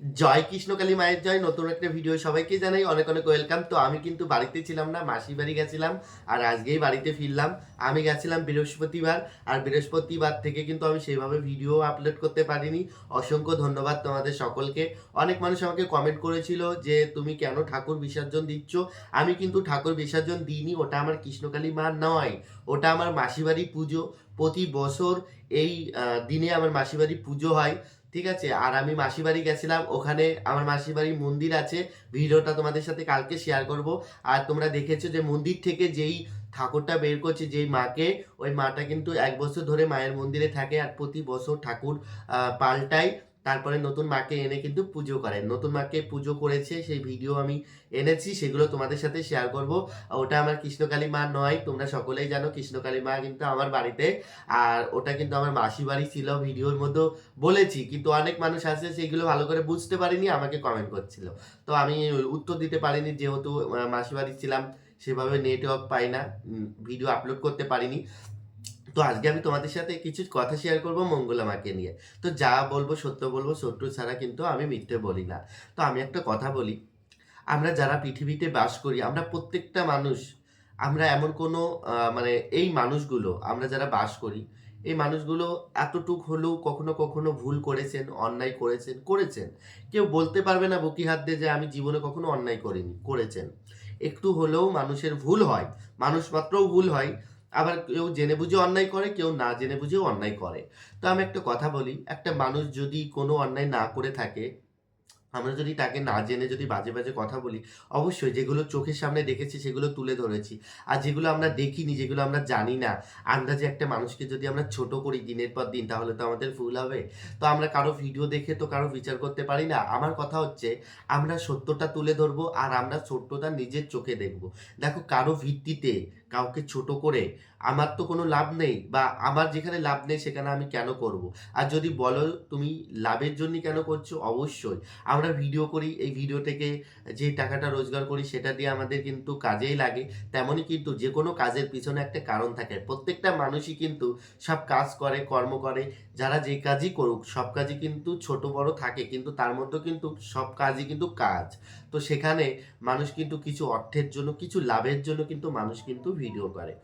জয় কৃষ্ণকালী মায়ের জয়, নতুন একটা ভিডিও সবাইকে জানাই। অনেক অনেক ওয়েলকাম তো আমি কিন্তু বাড়িতে ছিলাম না, মাসির বাড়ি গেছিলাম, আর আজকেই বাড়িতে ফিরলাম। আমি গেছিলাম বৃহস্পতিবার, আর বৃহস্পতিবার থেকে কিন্তু আমি সেইভাবে ভিডিও আপলোড করতে পারিনি। অসংখ্য ধন্যবাদ তোমাদের সকলকে। অনেক মানুষ আমাকে কমেন্ট করেছিল যে, তুমি কেন ঠাকুর বিসর্জন দিচ্ছ? আমি কিন্তু ঠাকুর বিসর্জন দিইনি, ওটা আমার কৃষ্ণকালী মা নয়। ওটা আমার মাসি বাড়ি পুজো। প্রতি বছর এই দিনে আমার মাসি বাড়ি পুজো হয়। ঠিক আছে? আর আমি মাসি বাড়ি গেছিলাম, ওখানে আমার মাসি বাড়ির মন্দির আছে। ভিডিওটা তোমাদের সাথে কালকে শেয়ার করব। আর তোমরা দেখেছ যে মন্দির থেকে যেই ঠাকুরটা বের করছে, যেই মাকে, ওই মাটা কিন্তু এক বছর ধরে মায়ের মন্দিরে থাকে। আর প্রতি বছর ঠাকুর পাল্টায়। তারপরে নতুন মাকে এনে কিন্তু পুজো করে নতুন মাকে পুজো করেছে, সেই ভিডিও আমি এনেছি, সেগুলো তোমাদের সাথে শেয়ার করব। ওটা আমার কৃষ্ণকালী মা নয়, তোমরা সকলেই জানো কৃষ্ণকালী মা কিন্তু আমার বাড়িতে। আর ওটা কিন্তু আমার মাসি বাড়ি ছিল, ভিডিওর মধ্যে বলেছি। কিন্তু অনেক মানুষ আছে, সেইগুলো ভালো করে বুঝতে পারিনি, আমাকে কমেন্ট করছিল। তো আমি উত্তর দিতে পারিনি, যেহেতু মাসি বাড়ি ছিলাম, সেভাবে নেটওয়ার্ক পাই না ভিডিও আপলোড করতে পারিনি। তো আজকে আমি তোমাদের সাথে কিছু কথা শেয়ার করব মঙ্গলা মাকে নিয়ে। তো যা বলব, সত্য বলব শত্রু ছাড়া কিন্তু আমি মিথ্যে বলি না। তো আমি একটা কথা বলি, আমরা যারা পৃথিবীতে বাস করি, আমরা প্রত্যেকটা মানুষ, আমরা এমন কোনো মানে এই মানুষগুলো, আমরা যারা বাস করি, এই মানুষগুলো এতটুক হলেও কখনো কখনো ভুল করেছেন, অন্যায় করেছেন করেছেন। কেউ বলতে পারবে না বুকি হাত দিয়ে যে আমি জীবনে কখনো অন্যায় করিনি, করেছেন। একটু হলেও মানুষের ভুল হয়, মানুষ মাত্রও ভুল হয়। আবার কেউ জেনে বুঝে অন্যায় করে, কেউ না জেনে বুঝেও অন্যায় করে। তো আমি একটা কথা বলি, একটা মানুষ যদি কোনো অন্যায় না করে থাকে আমরা যদি তাকে না জেনে যদি বাজে বাজে কথা বলি, অবশ্যই যেগুলো চোখের সামনে দেখেছি সেগুলো তুলে ধরেছি। আর যেগুলো আমরা দেখিনি, যেগুলো আমরা জানি না, আন্দাজে একটা মানুষকে যদি আমরা ছোট করি দিনের পর দিন, তাহলে তো আমাদের ভুল হবে। তো আমরা কারও ভিডিও দেখে তো কারও বিচার করতে পারি না। আমার কথা হচ্ছে, আমরা সত্যটা তুলে ধরবো আর আমরা সত্যটা নিজের চোখে দেখব। দেখো, কারও ভিত্তিতে কাউকে ছোট করে আমার তো কোনো লাভ নেই বা আমার যেখানে লাভ নেই সেখানে আমি কেন করব? আর যদি বলো তুমি লাভের জন্য কেন করছ? অবশ্যই। আমরা ভিডিও করি, এই ভিডিও থেকে যে টাকাটা রোজগার করি সেটা দিয়ে আমাদের কিন্তু কাজেই লাগে। তেমনই কিন্তু যে কোনো কাজের পিছনে একটা কারণ থাকে। প্রত্যেকটা মানুষই কিন্তু সব কাজ করে, কর্ম করে, যারা যে কাজই করুক, সব কাজই কিন্তু ছোট বড় থাকে, কিন্তু তার মধ্যে কিন্তু সব কাজই কিন্তু কাজ। তো সেখানে মানুষ কিন্তু কিছু অর্থের জন্য, কিছু লাভের জন্য কিন্তু মানুষ কিন্তু ভিডিও করে।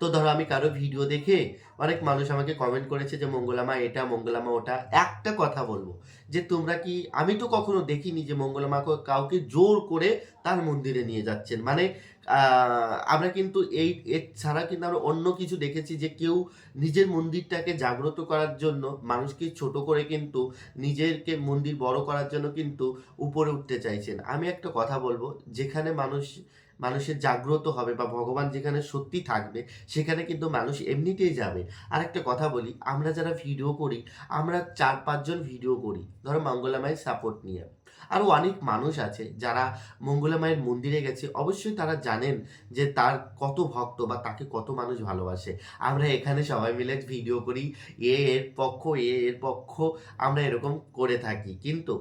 তো ধরো আমি কারও ভিডিও দেখে অনেক মানুষ আমাকে কমেন্ট করেছে যে, মঙ্গলামা, এটা, মঙ্গলামা, ওটা। একটা কথা বলব, যে তোমরা কি, আমি তো কখনো দেখিনি যে মঙ্গলামাকে কাউকে জোর করে তার মন্দিরে নিয়ে যাচ্ছেন। মানে আমরা কিন্তু এই ছাড়া কিন্তু আমরা অন্য কিছু দেখেছি যে কেউ নিজের মন্দিরটাকে জাগ্রত করার জন্য, মানুষকে ছোট করে কিন্তু নিজেরকে মন্দির বড় করার জন্য কিন্তু উপরে উঠতে চাইছেন। আমি একটা কথা বলব, যেখানে মানুষ মানুষের জাগ্রত হবে বা ভগবান যেখানে সত্যি থাকবে, সেখানে কিন্তু মানুষ এমনিতেই যাবে। আর একটা কথা বলি, আমরা যারা ভিডিও করি, আমরা চার পাঁচজন ভিডিও করি, ধরো মঙ্গলামায়ের সাপোর্ট নিয়ে। আরও অনেক মানুষ আছে যারা মঙ্গলামায়ের মন্দিরে গেছে, অবশ্যই তারা জানেন যে তার কত ভক্ত বা তাকে কত মানুষ ভালোবাসে। আমরা এখানে সবাই মিলে ভিডিও করি, এ এর পক্ষ, এ এর পক্ষ, আমরা এরকম করে থাকি। কিন্তু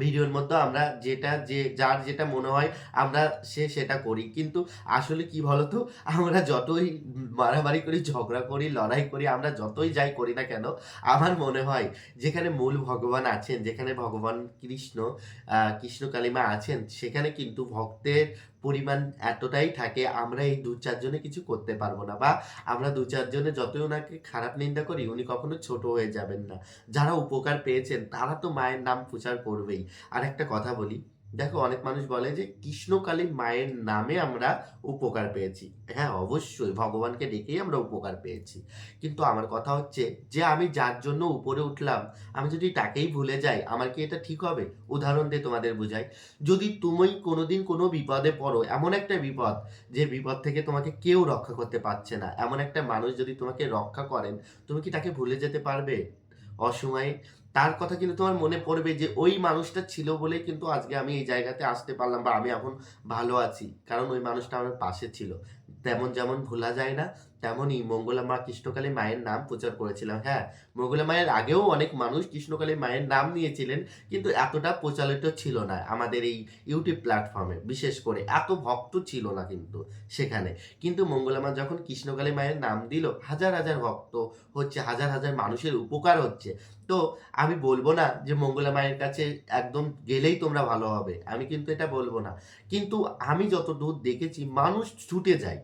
ভিডিওর মধ্যে আমরা যেটা যে, যার যেটা মনে হয় আমরা সে সেটা করি। কিন্তু আসলে কি বলতো? আমরা যতই মারামারি করি, ঝগড়া করি, লড়াই করি, আমরা যতই যাই করি না কেন, আমার মনে হয় যেখানে মূল ভগবান আছেন, যেখানে ভগবান কৃষ্ণ কৃষ্ণ কালিমা আছেন, সেখানে কিন্তু ভক্তের পরিমাণ এতটাই থাকে, আমরা এই দু চারজনে কিছু করতে পারব না। বা আমরা দু চারজনে যতই ওনাকে খারাপ নিন্দা করি, উনি কখনো ছোট হয়ে যাবেন না। যারা উপকার পেয়েছেন, তারা তো মায়ের নাম প্রচার করবেই। আর একটা কথা বলি, দেখো অনেক মানুষ বলে যে কৃষ্ণকালী মায়ের নামে আমরা উপকার পেয়েছি। হ্যাঁ অবশ্যই ভগবানকে ডেকেই আমরা উপকার পেয়েছি। কিন্তু আমার কথা হচ্ছে যে আমি যার জন্য উপরে উঠলাম, আমি যদি তাকেই ভুলে যাই, আমার কি এটা ঠিক হবে? উদাহরণ দিয়ে তোমাদের বুঝাই। যদি তুমি কোনোদিন কোনো বিপদে পড়ো, এমন একটা বিপদ যে বিপদ থেকে তোমাকে কেউ রক্ষা করতে পারছে না, এমন একটা মানুষ যদি তোমাকে রক্ষা করেন, তুমি কি তাকে ভুলে যেতে পারবে? অসময়ে। তার কথা কিন্তু তোমার মনে পড়বে যে, ওই মানুষটা ছিল বলে কিন্তু আজকে আমি এই জায়গাতে আসতে পারলাম বা আমি এখন ভালো আছি। কারণ ওই মানুষটা আমার পাশে ছিল। তেমন যেমন ভোলা যায় না তেমনই মঙ্গলা মা কৃষ্ণকালী মায়ের নাম প্রচার করেছিলাম। হ্যাঁ মঙ্গলা মায়ের আগেও অনেক মানুষ কৃষ্ণকালী মায়ের নাম নিয়েছিলেন, কিন্তু এতটা প্রচলিত ছিল না আমাদের এই ইউটিউব প্ল্যাটফর্মে। বিশেষ করে এত ভক্ত ছিল না কিন্তু সেখানে। কিন্তু মঙ্গলা মা যখন কৃষ্ণকালী মায়ের নাম দিল, হাজার হাজার ভক্ত হচ্ছে, হাজার হাজার মানুষের উপকার হচ্ছে। তো আমি বলব না যে মঙ্গলা মায়ের কাছে একদম গেলেই তোমরা ভালো হবে, আমি কিন্তু এটা বলব না। কিন্তু আমি যত দূর দেখেছি, মানুষ ছুটে যায়।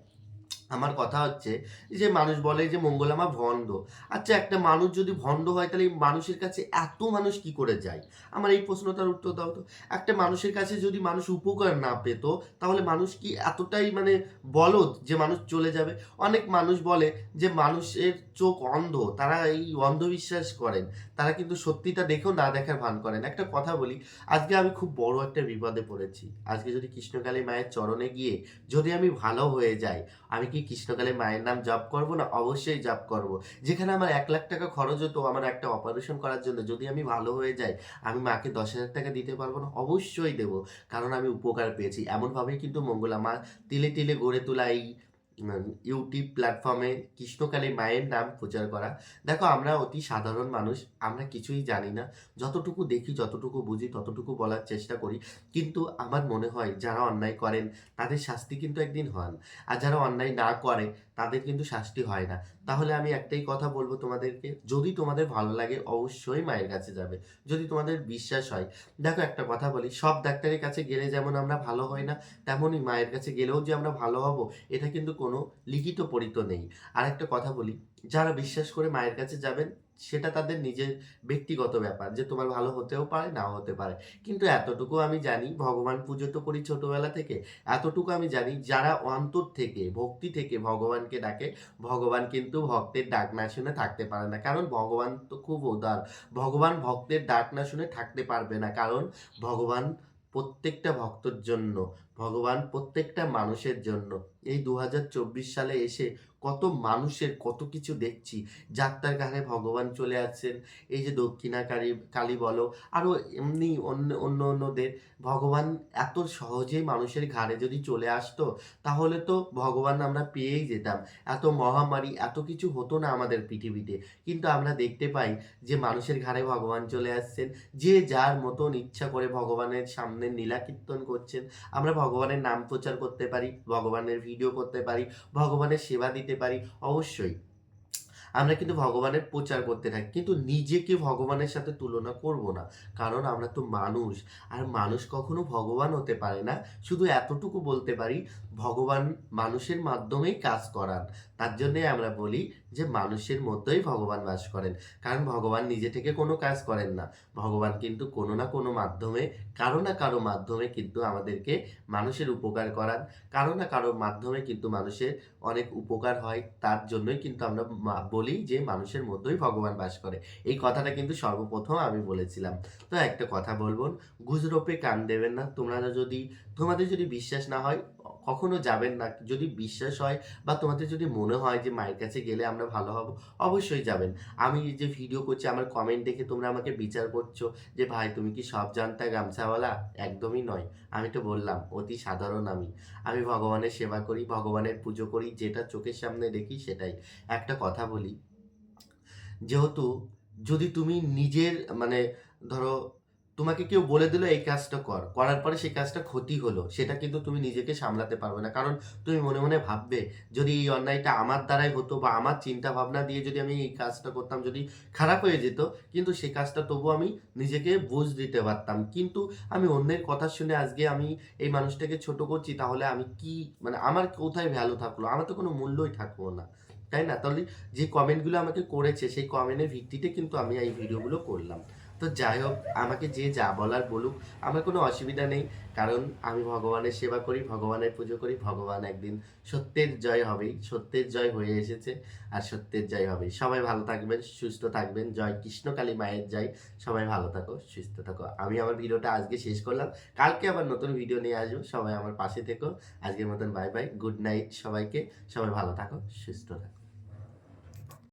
আমার কথা হচ্ছে যে মানুষ বলে যে মঙ্গলামা ভণ্ড। আচ্ছা একটা মানুষ যদি ভণ্ড হয়, তাহলে মানুষের কাছে এত মানুষ কি করে যায়? আমার এই প্রশ্নটার উত্তর দাও তো। একটা মানুষের কাছে যদি মানুষ উপকার না পেত, তাহলে মানুষ কি এতটাই মানে বলদ যে মানুষ চলে যাবে? অনেক মানুষ বলে যে মানুষের চোখ অন্ধ, তারা এই অন্ধবিশ্বাস করেন। তারা কিন্তু সত্যিটা দেখেও না দেখার ভান করেন। একটা কথা বলি, আজকে আমি খুব বড় একটা বিপদে পড়েছি। আজকে যদি কৃষ্ণকালী মায়ের চরণে গিয়ে যদি আমি ভালো হয়ে যাই, আমি কি কৃষ্ণকালী মায়ের নাম জপ করব না, অবশ্যই জপ করব। যেখানে আমার এক লাখ টাকা খরচ হতো আমার একটা অপারেশন করার জন্য, যদি আমি ভালো হয়ে যাই, আমি মাকে দশ হাজার টাকা দিতে পারব না, অবশ্যই দেবো। কারণ আমি উপকার পেয়েছি। এমনভাবেই কিন্তু মঙ্গলা মা তিলে তিলে গড়ে তোলা এই ইউটিউব প্ল্যাটফর্মে কৃষ্ণকালী মায়ের নাম প্রচার করা। দেখো, আমরা অতি সাধারণ মানুষ, আমরা কিছুই জানি না। যতটুকু দেখি, যতটুকু বুঝি, ততটুকু বলার চেষ্টা করি। কিন্তু আমার মনে হয়, যারা অন্যায় করেন, তাদের শাস্তি কিন্তু একদিন হন আর যারা অন্যায় না করে, তাদের কিন্তু শাস্তি হয় না। তাহলে আমি একটাই কথা বলব তোমাদেরকে, যদি তোমাদের ভালো লাগে অবশ্যই মায়ের কাছে যাবে। যদি তোমাদের বিশ্বাস হয়, দেখো একটা কথা বলি, সব ডাক্তারের কাছে গেলে যেমন আমরা ভালো হই না, তেমনই মায়ের কাছে গেলেও যে আমরা ভালো হব, এটা কিন্তু কোনো লিখিত পরিত নেই। আর একটা কথা বলি, যারা বিশ্বাস করে মায়ের কাছে যাবেন সেটা তাদের নিজের ব্যক্তিগত ব্যাপার, যে তোমার ভালো হতেও পারে, নাও হতে পারে। কিন্তু এতটুকু আমি জানি, ভগবান পুজো তো করি ছোটবেলা থেকে, এতটুকু আমি জানি, যারা অন্তর থেকে, ভক্তি থেকে ভগবানকে ডাকে, ভগবান কিন্তু ভক্তের ডাক না শুনে থাকতে পারে না। কারণ ভগবান তো খুব উদার। ভগবান ভক্তের ডাক না শুনে থাকতে পারবে না। কারণ ভগবান প্রত্যেকটা ভক্তর জন্য, ভগবান প্রত্যেকটা মানুষের জন্য। এই দু হাজার চব্বিশ সালে এসে কত মানুষের কত কিছু দেখছি। যাত্রার কারণে ভগবান চলে আসছেন। এই যে দক্ষিণাকারী, কালী বলো আরও এমনি অন্য অন্য, অন্যদের। ভগবান এত সহজেই মানুষের ঘাড়ে যদি চলে আসতো, তাহলে তো ভগবান আমরা পেয়েই যেতাম। এত মহামারী, এত কিছু হতো না আমাদের পৃথিবীতে। কিন্তু আমরা দেখতে পাই যে মানুষের ঘাড়ে ভগবান চলে আসছেন। যে যার মতন ইচ্ছা করে ভগবানের সামনে নীলা কীর্তন করছেন। আমরা ভগবানের নাম প্রচার করতে পারি, ভগবানের ভিডিও করতে পারি, ভগবানের সেবা দিতে পারি? অবশ্যই। আমরা কিন্তু ভগবানের প্রচার করতে থাকি, কিন্তু নিজেকে ভগবানের সাথে তুলনা করব না, কারণ আমরা তো মানুষ। আর মানুষ কখনো ভগবান হতে পারে না। শুধু এতটুকু বলতে পারি ভগবান মানুষের মাধ্যমেই কাজ করান। তার জন্যে আমরা বলি যে মানুষের মধ্যেই ভগবান বাস করেন। কারণ ভগবান নিজে থেকে কোনো কাজ করেন না। ভগবান কিন্তু কোনো না কোনো মাধ্যমে, কারও না কারও মাধ্যমে কিন্তু আমাদেরকে মানুষের উপকার করান। কারও না কারও মাধ্যমে কিন্তু মানুষের অনেক উপকার হয়। তার জন্যই কিন্তু আমরা বলি যে মানুষের মধ্যেই ভগবান বাস করে। এই কথাটা কিন্তু সর্বপ্রথম আমি বলেছিলাম। তো একটা কথা বলব, গুজরোপে কান দেবেন না। তোমরা যদি, তোমাদের যদি বিশ্বাস না হয় কখনো যাবেন না। যদি বিশ্বাস হয় বা তোমাদের যদি মনে হয় যে মায়ের কাছে গেলে আমরা ভালো হব, অবশ্যই যাবেন। আমি যে ভিডিও করছি, আমার কমেন্ট দেখে তোমরা আমাকে বিচার করছ যে, ভাই, তুমি কি সব জানতা গামছাওয়ালা? একদমই নয়। আমি তো বললাম, অতি সাধারণ আমি। আমি ভগবানের সেবা করি, ভগবানের পুজো করি, যেটা চোখের সামনে দেখি সেটাই। একটা কথা বলি, যেহেতু যদি তুমি নিজের মানে ধরো তোমাকে কেউ বলে দিল এই কাজটা কর। করার পরে সেই কাজটা ক্ষতি হলো। সেটা কিন্তু তুমি নিজেকে সামলাতে পারবে না। কারণ তুমি মনে মনে ভাববে, যদি এই অন্যায়টা আমার দ্বারাই হতো বা আমার চিন্তা ভাবনা দিয়ে যদি আমি এই কাজটা করতাম, যদি খারাপ হয়ে যেত, কিন্তু সেই কাজটা তবু আমি নিজেকে বুঝ দিতে পারতাম। কিন্তু আমি অন্যের কথা শুনে আজকে আমি এই মানুষটাকে ছোট করছি, তাহলে আমি কি মানে আমার কোথায় ভ্যালু থাকল? আমার তো কোনো মূল্যই থাকল না। তাই না? তাহলে যে কমেন্টগুলো আমাকে করেছে, সেই কমেন্টের ভিত্তিতে কিন্তু আমি এই ভিডিওগুলো করলাম। তো যাই হোক, আমাকে যে যা বলার বলুক, আমার কোনো অসুবিধা নেই। কারণ আমি ভগবানের সেবা করি, ভগবানের পুজো করি, ভগবান একদিন সত্যের জয় হবেই। সত্যের জয় হয়ে এসেছে আর সত্যের জয় হবেই। সবাই ভালো থাকবেন, সুস্থ থাকবেন। জয় কৃষ্ণকালী মায়ের জয়। সবাই ভালো থাকো, সুস্থ থাকো। আমি আমার ভিডিওটা আজকে শেষ করলাম। কালকে আবার নতুন ভিডিও নিয়ে আসব। সবাই আমার পাশে থেকো। আজকের মতন বাই বাই গুড নাইট সবাইকে। সবাই ভালো থাকো, সুস্থ থাকো।